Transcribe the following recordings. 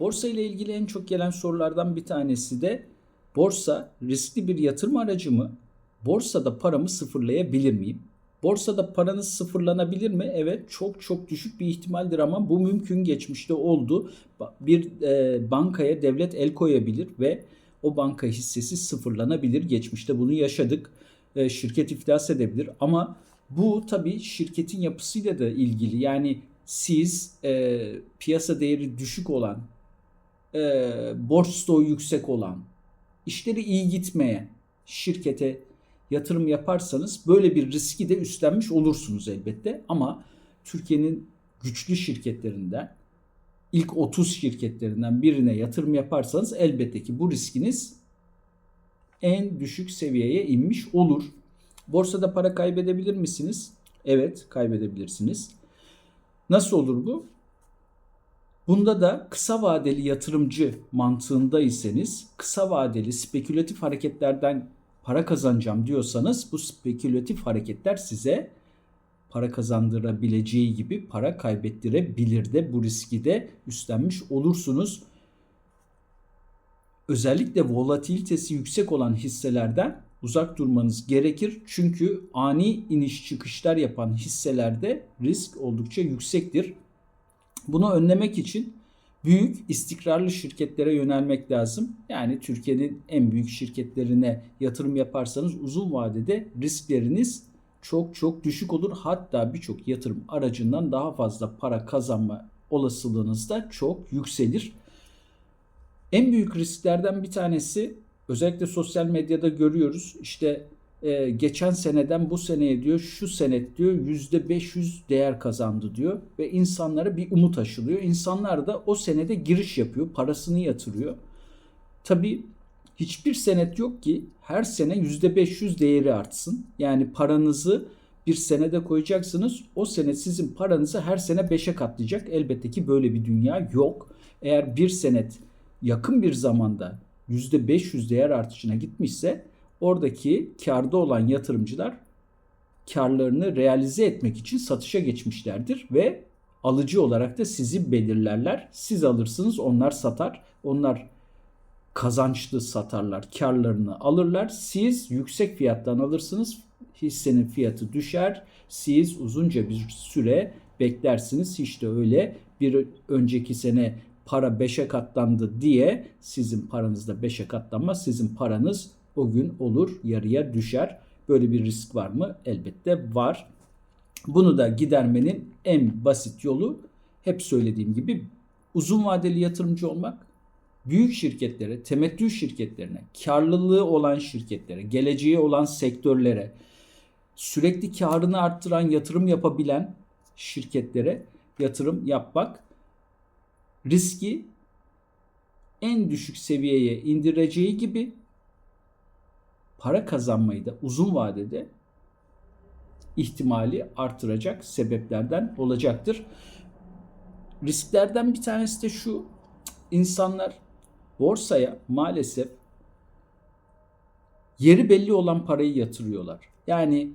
Borsa ile ilgili en çok gelen sorulardan bir tanesi de borsa riskli bir yatırım aracı mı? Borsada paramı sıfırlayabilir miyim? Borsada paranız sıfırlanabilir mi? Evet çok çok düşük bir ihtimaldir ama bu mümkün geçmişte oldu. Bir e, bankaya devlet el koyabilir ve o banka hissesi sıfırlanabilir. Geçmişte bunu yaşadık. E, şirket iflas edebilir ama bu tabii şirketin yapısıyla da ilgili. Yani siz e, piyasa değeri düşük olan e, borç stoğu yüksek olan, işleri iyi gitmeyen şirkete yatırım yaparsanız böyle bir riski de üstlenmiş olursunuz elbette. Ama Türkiye'nin güçlü şirketlerinden, ilk 30 şirketlerinden birine yatırım yaparsanız elbette ki bu riskiniz en düşük seviyeye inmiş olur. Borsada para kaybedebilir misiniz? Evet, kaybedebilirsiniz. Nasıl olur bu? Bunda da kısa vadeli yatırımcı mantığındaysanız, kısa vadeli spekülatif hareketlerden para kazanacağım diyorsanız bu spekülatif hareketler size para kazandırabileceği gibi para kaybettirebilir de bu riski de üstlenmiş olursunuz. Özellikle volatilitesi yüksek olan hisselerden uzak durmanız gerekir. Çünkü ani iniş çıkışlar yapan hisselerde risk oldukça yüksektir. Bunu önlemek için büyük istikrarlı şirketlere yönelmek lazım. Yani Türkiye'nin en büyük şirketlerine yatırım yaparsanız uzun vadede riskleriniz çok çok düşük olur. Hatta birçok yatırım aracından daha fazla para kazanma olasılığınız da çok yükselir. En büyük risklerden bir tanesi özellikle sosyal medyada görüyoruz. İşte e, geçen seneden bu seneye diyor şu senet diyor %500 değer kazandı diyor ve insanlara bir umut aşılıyor. İnsanlar da o senede giriş yapıyor, parasını yatırıyor. Tabii hiçbir senet yok ki her sene %500 değeri artsın. Yani paranızı bir senede koyacaksınız. O sene sizin paranızı her sene 5'e katlayacak. Elbette ki böyle bir dünya yok. Eğer bir senet yakın bir zamanda %500 değer artışına gitmişse oradaki karda olan yatırımcılar karlarını realize etmek için satışa geçmişlerdir ve alıcı olarak da sizi belirlerler. Siz alırsınız, onlar satar. Onlar kazançlı satarlar, karlarını alırlar. Siz yüksek fiyattan alırsınız, hissenin fiyatı düşer. Siz uzunca bir süre beklersiniz. Hiç de öyle bir önceki sene para 5'e katlandı diye sizin paranız da 5'e katlanmaz. Sizin paranız o gün olur yarıya düşer. Böyle bir risk var mı? Elbette var. Bunu da gidermenin en basit yolu hep söylediğim gibi uzun vadeli yatırımcı olmak. Büyük şirketlere, temettü şirketlerine, karlılığı olan şirketlere, geleceği olan sektörlere, sürekli karını arttıran yatırım yapabilen şirketlere yatırım yapmak riski en düşük seviyeye indireceği gibi para kazanmayı da uzun vadede ihtimali artıracak sebeplerden olacaktır. Risklerden bir tanesi de şu. insanlar borsaya maalesef yeri belli olan parayı yatırıyorlar. Yani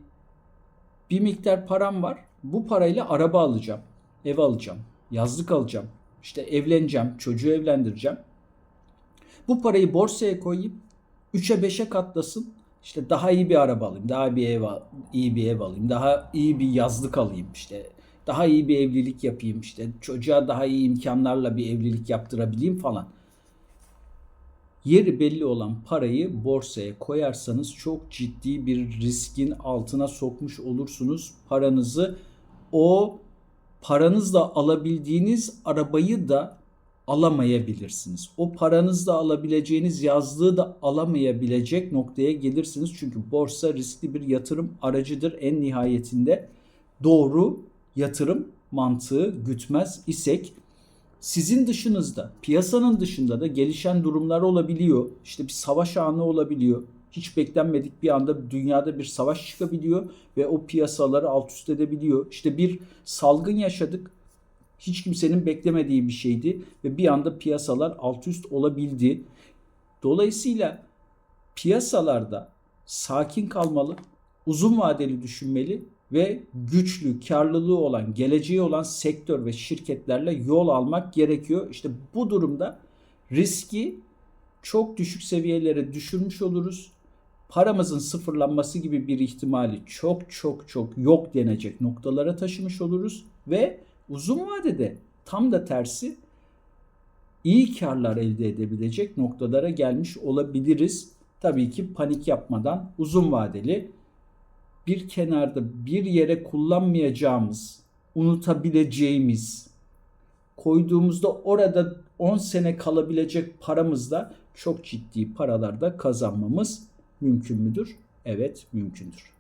bir miktar param var. Bu parayla araba alacağım, ev alacağım, yazlık alacağım, işte evleneceğim, çocuğu evlendireceğim. Bu parayı borsaya koyayım, 3'e 5'e katlasın. İşte daha iyi bir araba alayım, daha bir ev al- iyi bir ev alayım, daha iyi bir yazlık alayım işte. Daha iyi bir evlilik yapayım işte. Çocuğa daha iyi imkanlarla bir evlilik yaptırabileyim falan. Yeri belli olan parayı borsaya koyarsanız çok ciddi bir riskin altına sokmuş olursunuz. Paranızı o paranızla alabildiğiniz arabayı da alamayabilirsiniz. O paranızla alabileceğiniz yazlığı da alamayabilecek noktaya gelirsiniz. Çünkü borsa riskli bir yatırım aracıdır. En nihayetinde doğru yatırım mantığı gütmez isek sizin dışınızda, piyasanın dışında da gelişen durumlar olabiliyor. İşte bir savaş anı olabiliyor. Hiç beklenmedik bir anda dünyada bir savaş çıkabiliyor ve o piyasaları alt üst edebiliyor. İşte bir salgın yaşadık. Hiç kimsenin beklemediği bir şeydi ve bir anda piyasalar alt üst olabildi. Dolayısıyla piyasalarda sakin kalmalı, uzun vadeli düşünmeli ve güçlü, karlılığı olan, geleceği olan sektör ve şirketlerle yol almak gerekiyor. İşte bu durumda riski çok düşük seviyelere düşürmüş oluruz. Paramızın sıfırlanması gibi bir ihtimali çok çok çok yok denecek noktalara taşımış oluruz ve uzun vadede tam da tersi iyi karlar elde edebilecek noktalara gelmiş olabiliriz. Tabii ki panik yapmadan uzun vadeli bir kenarda bir yere kullanmayacağımız, unutabileceğimiz, koyduğumuzda orada 10 sene kalabilecek paramızla çok ciddi paralarda kazanmamız mümkün müdür? Evet, mümkündür.